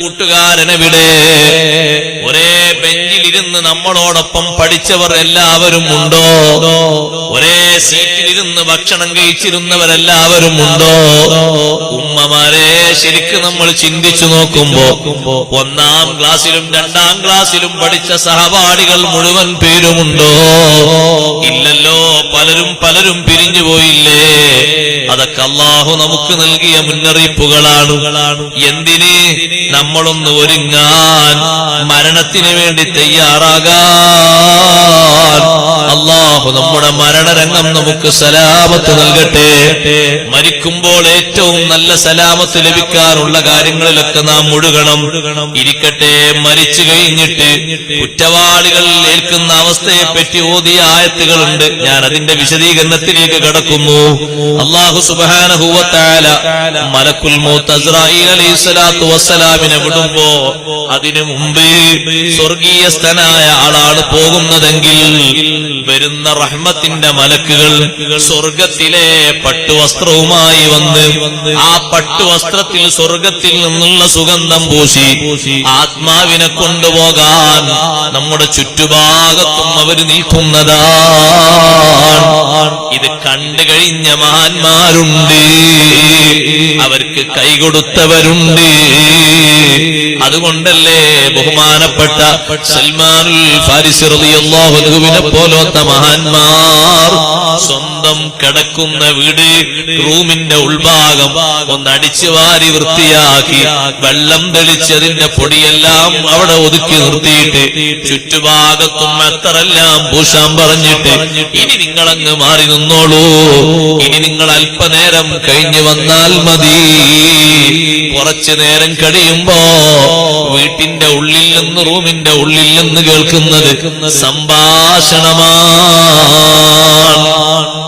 കൂട്ടുകാരനെവിടെ ഒരേ ബെഞ്ചിലിരുന്ന് നമ്മളോടൊപ്പം പഠിച്ചവർ എല്ലാവരും ഉണ്ടോ? ഒരേ സീറ്റിലിരുന്ന് ഭക്ഷണം കഴിച്ചിരുന്നവരെല്ലാവരും ഉണ്ടോ? ഉമ്മമാരെ ശരിക്കും നമ്മൾ ചിന്തിച്ചു നോക്കുമ്പോ ഒന്നാം ക്ലാസ്സിലും രണ്ടാം ക്ലാസ്സിലും പഠിച്ച സഹപാഠികൾ മുഴുവൻ പേരുമുണ്ടോ? ഇല്ലല്ലോ പലരും പലരും പിരിഞ്ഞു പോയില്ലേ? അള്ളാഹു നമുക്ക് നൽകിയ മുന്നറിയിപ്പുകളാണ്. എന്തിന്? നമ്മളൊന്ന് ഒരുങ്ങാൻ മരണത്തിന് വേണ്ടി തയ്യാറാകാൻ. അള്ളാഹു നമ്മുടെ മരണരംഗം നമുക്ക് സലാമത്ത് നൽകട്ടെ. മരിക്കുമ്പോൾ ഏറ്റവും നല്ല സലാമത്ത് ലഭിക്കാനുള്ള കാര്യങ്ങളിലൊക്കെ നാം മുഴുകണം. ഇരിക്കട്ടെ മരിച്ചു കഴിഞ്ഞിട്ട് കുറ്റവാളികൾ ഏൽക്കുന്ന അവസ്ഥയെ പറ്റി ഓതിയ ആയത്തുകളുണ്ട്. ഞാൻ അതിന്റെ വിശദീകരണത്തിലേക്ക് കടക്കുന്നു. അള്ളാഹു സുബാനഹുവത്താല മലക്കുൽ വസ്സലാമിനെ വിടുമ്പോ അതിനു മുമ്പേ സ്വർഗീയസ്ഥനായ ആളാണ് പോകുന്നതെങ്കിൽ വരുന്ന റഹ്മത്തിന്റെ മലക്കുകൾ സ്വർഗത്തിലെ പട്ടുവസ്ത്രവുമായി വന്ന് ആ പട്ടുവസ്ത്രത്തിൽ സ്വർഗത്തിൽ നിന്നുള്ള സുഗന്ധം പൂശി ആത്മാവിനെ കൊണ്ടുപോകാൻ നമ്മുടെ ചുറ്റുഭാഗത്തും അവർ നിൽക്കുന്നതാണ്. ഇത് കണ്ടു കഴിഞ്ഞ മഹാന്മാരുണ്ട് അവർക്ക് കൈകൊടുത്തവരുണ്ട്. അതുകൊണ്ടല്ലേ ബഹുമാനപ്പെട്ട സൽമാനുൽ ഫാരിസി റളിയല്ലാഹു അൻഹുവിനെ പോലത്തെ മഹാന്മാർ സ്വന്തം കിടക്കുന്ന വീട് റൂമിന്റെ ഉൾഭാഗം ഒന്ന് അടിച്ചു വാരി വൃത്തിയാക്കി വെള്ളം തെളിച്ചതിന്റെ പൊടിയെല്ലാം അവിടെ ഒതുക്കി നിർത്തിയിട്ട് ചുറ്റുഭാഗത്തും എത്രയെല്ലാം പൂശാൻ പറഞ്ഞിട്ട് ഇനി നിങ്ങളങ്ങ് മാറി നിന്നോളൂ. ഇനി നിങ്ങൾ അല്പനേരം കഴിഞ്ഞു വന്നാൽ മതി. കുറച്ചു നേരം കഴിയുമ്പോ വീട്ടിന്റെ ഉള്ളിൽ നിന്ന് റൂമിന്റെ ഉള്ളിൽ നിന്ന് കേൾക്കുന്നത് സംഭാഷണമാണ്.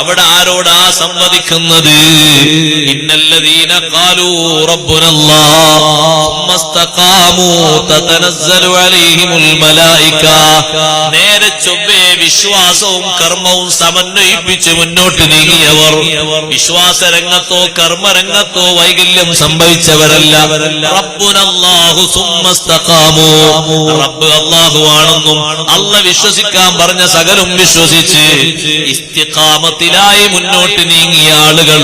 അവിടെ ആരോടാ സംവദിക്കുന്നത്? ഇന്നല്ലദീന കാലൂ റബ്ബുനല്ലാ. നേരെ ചൊവ്വേ വിശ്വാസവും കർമ്മവും സമന്വയിപ്പിച്ച് മുന്നോട്ട് നീങ്ങിയവർ. വിശ്വാസ രംഗത്തോ കർമ്മരംഗത്തോ വൈകല്യം സംഭവിച്ചവരല്ല. റബ്ബുനല്ലാഹു റബ്ബ് അല്ലാഹു ആണെന്നും അല്ല വിശ്വസിക്കാൻ പറഞ്ഞ സകലും വിശ്വസിച്ച് ഇസ്തിഖാമത്തിലായി മുന്നോട്ട് നീങ്ങിയ ആളുകൾ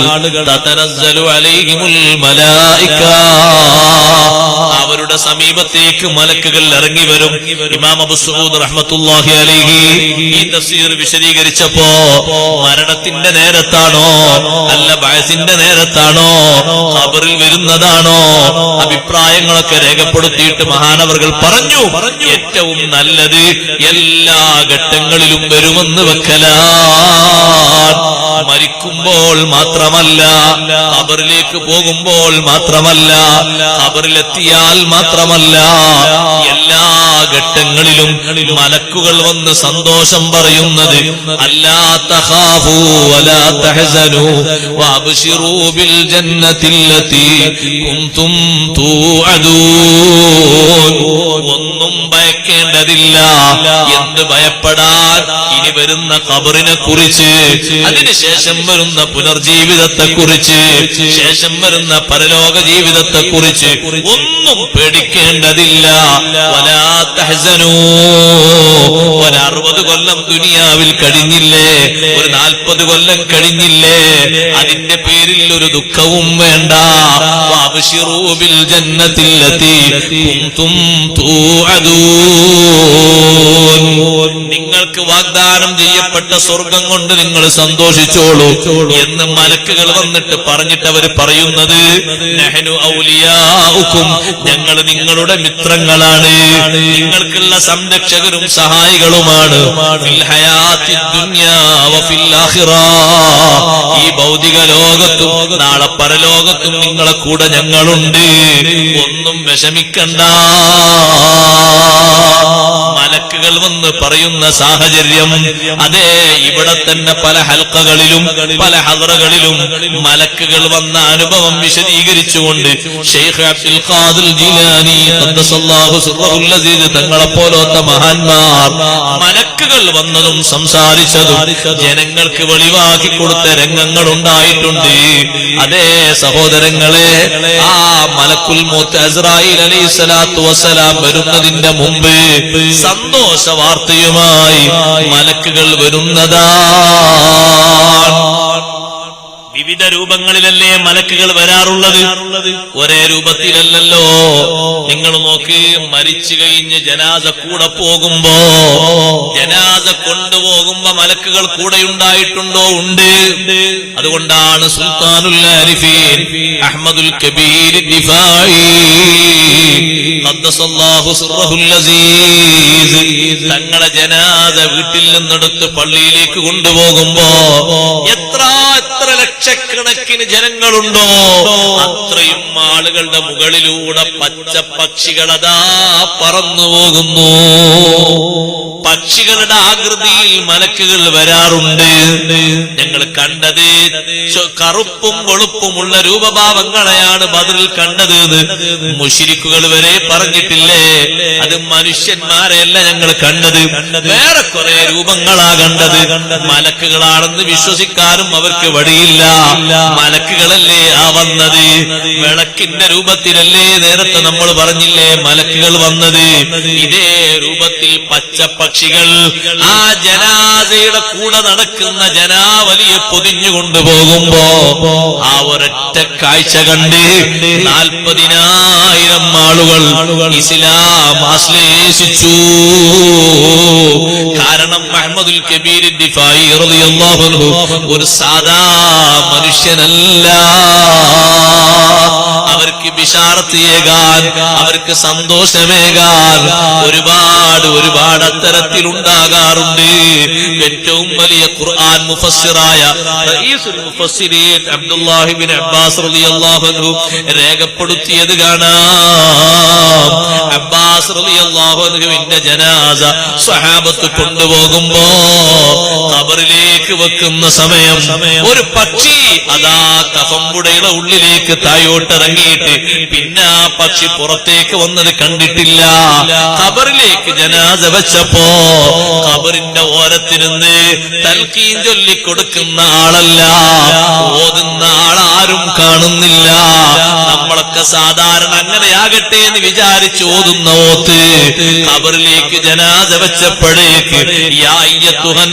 അവരുടെ സമീപത്തേക്ക് മലക്കുകൾ ഇറങ്ങി വരും. ഇമാം അബു സഊദ് റഹ്മത്തുള്ളാഹി അലൈഹി ഈ തഫ്സീർ വിശദീകരിച്ചപ്പോ മരണത്തിന്റെ നേരത്താണോ അല്ല വയസ്സിന്റെ നേരത്താണോ? ഖബറിൽ വരുന്നതാണോ? അഭിപ്രായങ്ങളൊക്കെ രേഖപ്പെടുത്തിയിട്ട് മഹാനവർകൾ പറഞ്ഞു ഏറ്റവും നല്ലത് എല്ലാ ഘട്ടങ്ങളിലും വരുമെന്ന് വെക്കലാൻ മരിക്കുമ്പോൾ മാത്രമല്ല ഖബറിലേക്ക് പോകുമ്പോൾ മാത്രമല്ല ഖബറിലെത്തിയാൽ മാത്രമല്ല എല്ലാ ഘട്ടങ്ങളിലും മലക്കുകൾ വന്ന് സന്തോഷം പറയുന്നത് ഒന്നും ഭയക്കേണ്ടതില്ല. എന്ത് ഭയപ്പെടാൻ ഇനി വരുന്ന ഖബറിനെ കുറിച്ച് അതിനുശേഷം വരുന്ന പുനർജീവിതത്തെ കുറിച്ച് ശേഷം വരുന്ന പരലോക ജീവിതത്തെ കുറിച്ച് ഒന്നും പേടിക്കേണ്ടതില്ല. വലാ തഹ്സനൂ. ഒരു അറുപത് കൊല്ലം ദുനിയാവിൽ കഴിഞ്ഞില്ലേ? ഒരു നാൽപ്പത് കൊല്ലം കഴിഞ്ഞില്ലേ? അതിന്റെ പേരിൽ ഒരു ദുഃഖവും വേണ്ട. വഅബ്ശിറൂ ബിൽ ജന്നത്തില്ലതി കുൻതും തൂഅദൂൻ. നിങ്ങൾക്ക് വാഗ്ദാനം ചെയ്യപ്പെട്ട സ്വർഗം കൊണ്ട് നിങ്ങൾ സന്തോഷിച്ചോളൂ എന്ന് മലക്കുകൾ വന്നിട്ട് പറഞ്ഞിട്ട് അവർ പറയുന്നത് ഞങ്ങൾ നിങ്ങളുടെ മിത്രങ്ങളാണ്. നിങ്ങൾക്കുള്ള സംരക്ഷകരും സഹായികളുമാണ്. ഈ ഭൗതിക ലോകത്തും നാളെ പരലോകത്തും നിങ്ങളെ കൂടെ ഞങ്ങളുണ്ട്. ഒന്നും വിഷമിക്കണ്ട. മലക്കുകൾ വന്ന് പറയുന്ന സാഹചര്യം. അതേ ഇവിടെ തന്നെ പല ഹൽക്കകളിലും പല ഹദറകളിലും മലക്കുകൾ വന്ന അനുഭവം വിശദീകരിച്ചുകൊണ്ട് ഷെയ്ഖ് അബ്ദുൽ ജീലാനി മഹാന്മാർ മലക്കുകൾ വന്നതും സംസാരിച്ചതും ജനങ്ങൾക്ക് വെളിവാക്കി കൊടുത്ത രംഗങ്ങൾ ഉണ്ടായിട്ടുണ്ട് അതേ സഹോദരങ്ങളെ ആ മലക്കുൽ മൂത്ത് അസ്രായിൽ അലൈഹി സ്വലാത്തു വസ്സലാം വരുന്നതിന്റെ മുമ്പ് സന്തോഷ വാർത്തയുമായി മലക്കുകൾ വരുന്നതാണ് വിവിധ രൂപങ്ങളിലല്ലേ മലക്കുകൾ വരാറുള്ളത്? ഒരേ രൂപത്തിലല്ലല്ലോ. നിങ്ങൾ നോക്ക് മരിച്ചു കഴിഞ്ഞ് ജനാസ കൂടെ പോകുമ്പോ ജനാസ കൊണ്ടുപോകുമ്പോ മലക്കുകൾ കൂടെ ഉണ്ടായിട്ടുണ്ടോ? ഉണ്ട്. അതുകൊണ്ടാണ് സുൽത്താനുൽ അഹമ്മദുൽ കബീർ തങ്ങളെ ജനാദ വീട്ടിൽ നിന്നെടുത്ത് പള്ളിയിലേക്ക് കൊണ്ടുപോകുമ്പോ എത്ര ലക്ഷക്കണക്കിന് ജനങ്ങളുണ്ടോ? അത്രയും ആളുകളുടെ മുകളിലൂടെ പച്ച പക്ഷികൾ അതാ പറന്നു പോകുന്നു. പക്ഷികളുടെ ആകൃതിയിൽ മലക്കുകൾ വരാറുണ്ട്. ഞങ്ങൾ കണ്ടത് കറുപ്പും വെളുപ്പുമുള്ള രൂപഭാവങ്ങളെയാണ് ബദറിൽ കണ്ടത് മുഷിരിക്കുകൾ വരെ പറഞ്ഞിട്ടില്ലേ? അത് മനുഷ്യന്മാരെയല്ല ഞങ്ങൾ കണ്ടത്. വേറെ കുറെ രൂപങ്ങളാ കണ്ടത്. മലക്കുകളാണെന്ന് വിശ്വസിക്കാനും അവർക്ക് വഴിയില്ല. മലക്കുകളല്ലേ ആ വന്നത്? വിളക്കിന്റെ രൂപത്തിലല്ലേ നേരത്തെ നമ്മൾ പറഞ്ഞില്ലേ മലക്കുകൾ വന്നത്? ഇതേ രൂപത്തിൽ പച്ച പക്ഷികൾ ആ ജനാസയുടെ കൂടെ നടക്കുന്ന ജനാവലിയെ പൊതിഞ്ഞു കൊണ്ടുപോകുമ്പോ ആ ഒരൊറ്റ കാഴ്ച കണ്ട് നാൽപ്പതിനായിരം ആളുകൾ ഇസ്ലാം ആശ്ലേഷിച്ചു. കാരണം അഹമ്മദുൽ കബീർ ഒരു സാധാ മനുഷ്യനല്ല. അവർക്ക് വിശാർത്തിയേകാൻ അവർക്ക് സന്തോഷമേകാൻ ഒരുപാട് ഒരുപാട് അത്തരത്തിൽ ഉണ്ടാകാറുണ്ട് ഏറ്റവും വലിയ ഖുർആൻ മുഫസ്സിറായ അബ്ദുല്ലാഹിബിൻ അബ്ബാസ് റളിയല്ലാഹു രേഖപ്പെടുത്തിയത് കാണാം. അബ്ബാസ് റളിയല്ലാഹു അൻഹുവിന്റെ ജനാസ സ്വഹാബത്ത് കൊണ്ടുപോകുമ്പോ ഖബറിലേക്ക് വെക്കുന്ന സമയം ഒരു പക്ഷി അതാ കഫമ്പുടയുടെ ഉള്ളിലേക്ക് തായോട്ടിറങ്ങിയിട്ട് പിന്നെ ആ പക്ഷി പുറത്തേക്ക് വന്നത് കണ്ടിട്ടില്ല. കബറിലേക്ക് ജനാദ വെച്ചപ്പോ കബറിന്റെ ഓരത്തിരുന്ന് തൽക്കീൻ ചൊല്ലിക്കൊടുക്കുന്ന ആളല്ല. ഓതുന്ന ആളാരും കാണുന്നില്ല. നമ്മളൊക്കെ സാധാരണ അങ്ങനെയാകട്ടെ എന്ന് വിചാരിച്ച് ഓതുന്ന ഓത്ത് കബറിലേക്ക് ജനാദ വെച്ചപ്പോഴേക്ക് യാ അയ്യത്തുഹൻ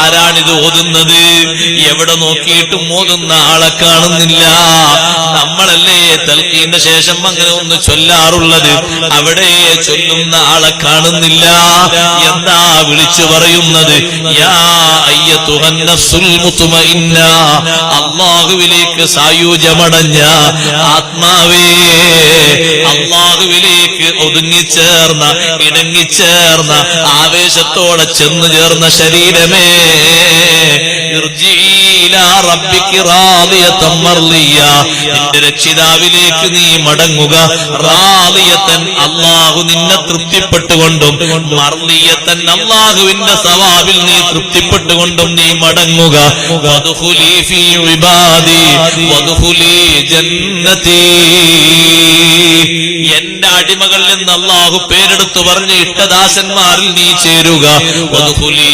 ആരാണിത് ഓതുന്നത്? എവിടെ നോക്കിയിട്ടും ഓതുന്ന ആളെ കാണുന്നില്ല. നമ്മളല്ലേ തൽക്കീന്റെ ശേഷം അങ്ങനെ ഒന്ന് ചൊല്ലാറുള്ളത്? അവിടെ ചൊല്ലുന്ന ആളെ കാണുന്നില്ല. എന്താ വിളിച്ചു പറയുന്നത്? അള്ളാഹുവിലേക്ക് സായുജമടഞ്ഞ ആത്മാവേ. അള്ളാഹുവിലേക്ക് ഒതുങ്ങിച്ചേർന്ന ഇണങ്ങിച്ചേർന്ന ആവേശത്തോടെ ചെന്നു ചേർന്ന ശരീരമേ. നിന്റെ രക്ഷിതാവിലേക്ക് നീ മടങ്ങുക. റാലിയത്തൻ അള്ളാഹു നിന്നെ തൃപ്തിപ്പെട്ടുകൊണ്ടും മർലിയത്തൻ അള്ളാഹുവിന്റെ സവാബിൽ നീ തൃപ്തിപ്പെട്ടുകൊണ്ടും നീ മടങ്ങുക. എന്റെ അടിമകളിൽ നിന്ന് അള്ളാഹു പേരെടുത്തു പറഞ്ഞ് ഇട്ടദാസന്മാരിൽ നീ ചേരുക. വദ്ഖുലി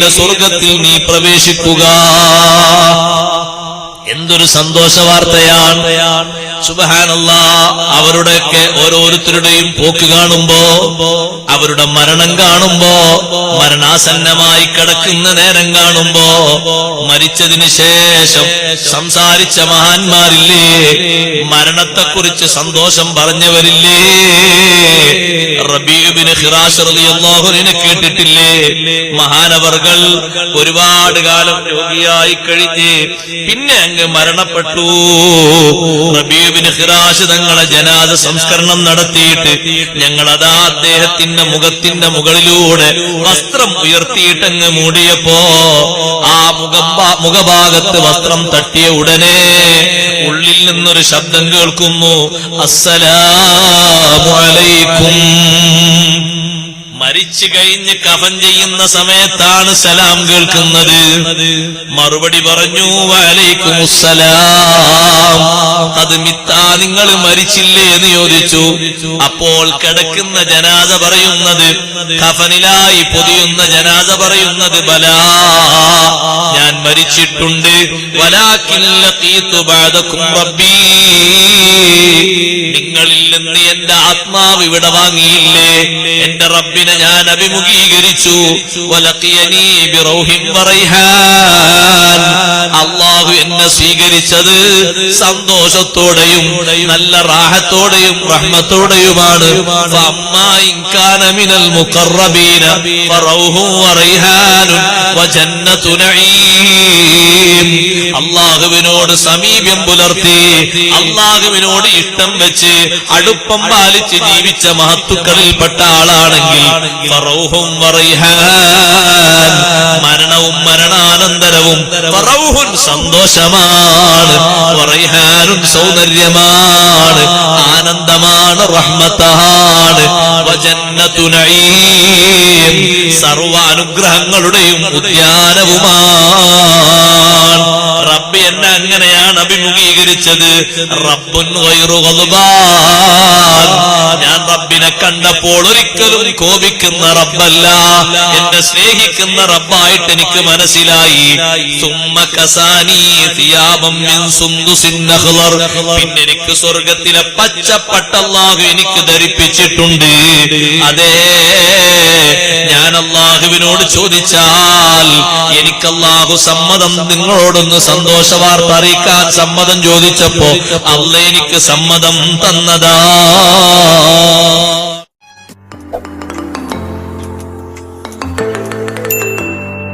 എന്റെ സ്വർഗത്തിൽ നീ പ്രവേശിക്കുക. എന്തൊരു സന്തോഷ വാർത്തയാണ്. സുബഹാനല്ല അവരുടെയൊക്കെ ഓരോരുത്തരുടെയും പോക്ക് കാണുമ്പോ അവരുടെ മരണം കാണുമ്പോ മരണാസന്നമായി കിടക്കുന്ന നേരം കാണുമ്പോ മരിച്ചതിന് ശേഷം സംസാരിച്ച മഹാന്മാരില്ലേ? മരണത്തെക്കുറിച്ച് സന്തോഷം പറഞ്ഞവരില്ലേ? ഹിറാസ് കേട്ടിട്ടില്ലേ? മഹാനവർകൾ ഒരുപാട് കാലം രോഗിയായി കഴിഞ്ഞ് പിന്നെ അങ്ങ് മരണപ്പെട്ടു. റബീബിന് ഹിറാഷ് തങ്ങളെ ജനാദ സംസ്കരണം നടത്തിയിട്ട് ഞങ്ങൾ അതാ അദ്ദേഹത്തിന്റെ മുഖത്തിന്റെ മുകളിലൂടെ വസ്ത്രം ഉയർത്തിയിട്ടങ്ങ് മൂടിയപ്പോ ആ മുഖ മുഖഭാഗത്ത് വസ്ത്രം തട്ടിയ ഉടനെ ഉള്ളിൽ നിന്നൊരു ശബ്ദം കേൾക്കുന്നു. അസ്സലാമു അലൈക്കും. മരിച്ചു കഴിഞ്ഞ് കഫൻ ചെയ്യുന്ന സമയത്താണ് സലാം കേൾക്കുന്നത്. മറുപടി പറഞ്ഞു വലൈക്കും അത് മിത്താ നിങ്ങൾ മരിച്ചില്ലേ? എന്ന് ചോദിച്ചു. അപ്പോൾ കിടക്കുന്ന ജനാദ പറയുന്നത് കഫനിലായി പൊതിയുന്ന ജനാദ പറയുന്നത് ബലാ ഞാൻ മരിച്ചിട്ടുണ്ട്. നിങ്ങളിൽ നിന്ന് എന്റെ ആത്മാവ് ഇവിടെ വാങ്ങിയില്ലേ? എന്റെ റബ്ബിനെ ഞാൻ അഭിമുഖീകരിച്ചു. അള്ളാഹു സ്വീകരിച്ചത് സന്തോഷത്തോടെയും നല്ല റാഹത്തോടെയും റഹ്മത്തോടെയുമാണ്. ഫഅമ്മാ ഇൻ കാന മിനൽ മുഖറബീന ഫറൗഹും വറൈഹാനും വജന്നതു നഈം. അള്ളാഹുവിനോട് സമീപ്യം പുലർത്തി അള്ളാഹുവിനോട് ഇഷ്ടം വെച്ച് അടുപ്പം പാലിച്ച് ജീവിച്ച മഹത്തുക്കളിൽപ്പെട്ട ആളാണെങ്കിൽ മരണവും മരണാനന്തരവും ഫറൗഹുൻ സന്തോഷമാണ് വറൈഹാനും സൗന്ദര്യമാണ്. ആനന്ദമാണ് റഹ്മത്താണ്. വജന്നതു നഈം. സർവ അനുഗ്രഹങ്ങളുടെയും ഉദ്യാനവുമാണ്. റബ്ബി എന്നെ അങ്ങനെയാണ് അഭിമുഖീകരിച്ചത് ഗൈറു ഗളുബാൻ ഞാൻ റബ്ബിനെ കണ്ടപ്പോൾ ഒരിക്കലും കോപിക്കുന്ന റബ്ബല്ല. എന്നെ സ്നേഹിക്കുന്ന റബ്ബായിട്ട് എനിക്ക് മനസ്സിലായി. പിന്നെ എനിക്ക് സ്വർഗത്തിലെ പച്ചപ്പട്ട അല്ലാഹു എനിക്ക് ധരിപ്പിച്ചിട്ടുണ്ട്. അതേ ഞാൻ അള്ളാഹുവിനോട് ചോദിച്ചാൽ എനിക്കല്ലാഹു സമ്മതം നിങ്ങളോടൊന്ന് സന്തോഷ വാർത്ത അറിയിക്കാൻ സമ്മതം ചോദിച്ചപ്പോ അല്ല എനിക്ക് സമ്മതം തന്നതാ.